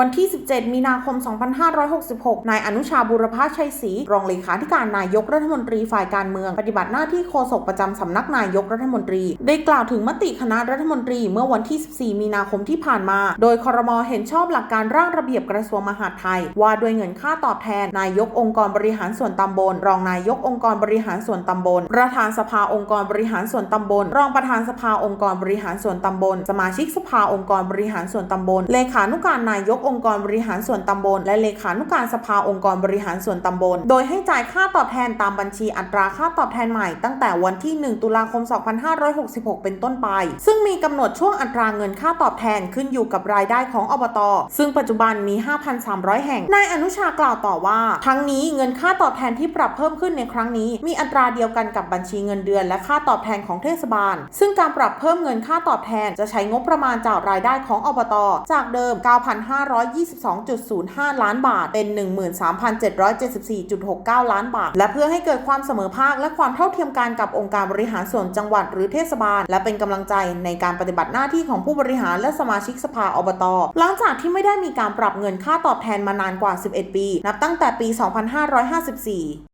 วันที่ 17 มีนาคม 2566 นายอนุชาบุรพาชัยศรีรองเลขาธิการนายกรัฐมนตรีฝ่ายการเมือง ปฏิบัติหน้าที่โฆษกประจำสำนักนายกรัฐมนตรี ได้กล่าวถึงมติคณะรัฐมนตรีเมื่อวันที่ 14 มีนาคมที่ผ่านมา โดยคอรมอเห็นชอบหลักการร่างระเบียบกระทรวงมหาดไทย ว่าด้วยเงินค่าตอบแทน นายกองค์กรบริหารส่วนตำบล รองนายกองค์กรบริหารส่วนตำบล ประธานสภาองค์กรบริหารส่วนตำบล รองประธานสภาองค์กรบริหารส่วนตำบล สมาชิกสภาองค์กรบริหารส่วนตำบล เลขานุการนายกองค์กรบริหารส่วนตำบล และเลขานุการสภาองค์กรบริหารส่วนตำบล โดยให้จ่ายค่าตอบแทนตามบัญชีอัตราค่าตอบแทนใหม่ตั้งแต่วันที่ 1 ตุลาคม 2566 เป็นต้นไป ซึ่งมีกำหนดช่วงอัตราเงินค่าตอบแทนขึ้นอยู่กับรายได้ของอบต ซึ่งปัจจุบันมี 5,300 แห่ง นายอนุชากล่าวต่อว่า ทั้งนี้เงินค่าตอบแทนที่ปรับเพิ่มขึ้นในครั้งนี้ มีอัตราเดียวกันกับบัญชีเงินเดือนและค่าตอบแทนของเทศบาล ซึ่งการปรับเพิ่มเงินค่าตอบแทนจะใช้งบประมาณจากรายได้ของอบต จากเดิม522.05 ล้านบาท เป็น 13,774.69 ล้านบาท และเพื่อให้เกิดความเสมอภาคและความเท่าเทียมกันกับองค์การบริหารส่วนจังหวัดหรือเทศบาล และเป็นกำลังใจในการปฏิบัติหน้าที่ของผู้บริหารและสมาชิกสภาอบต หลังจากที่ไม่ได้มีการปรับเงินค่าตอบแทนมานานกว่า 11 ปี นับตั้งแต่ปี 2554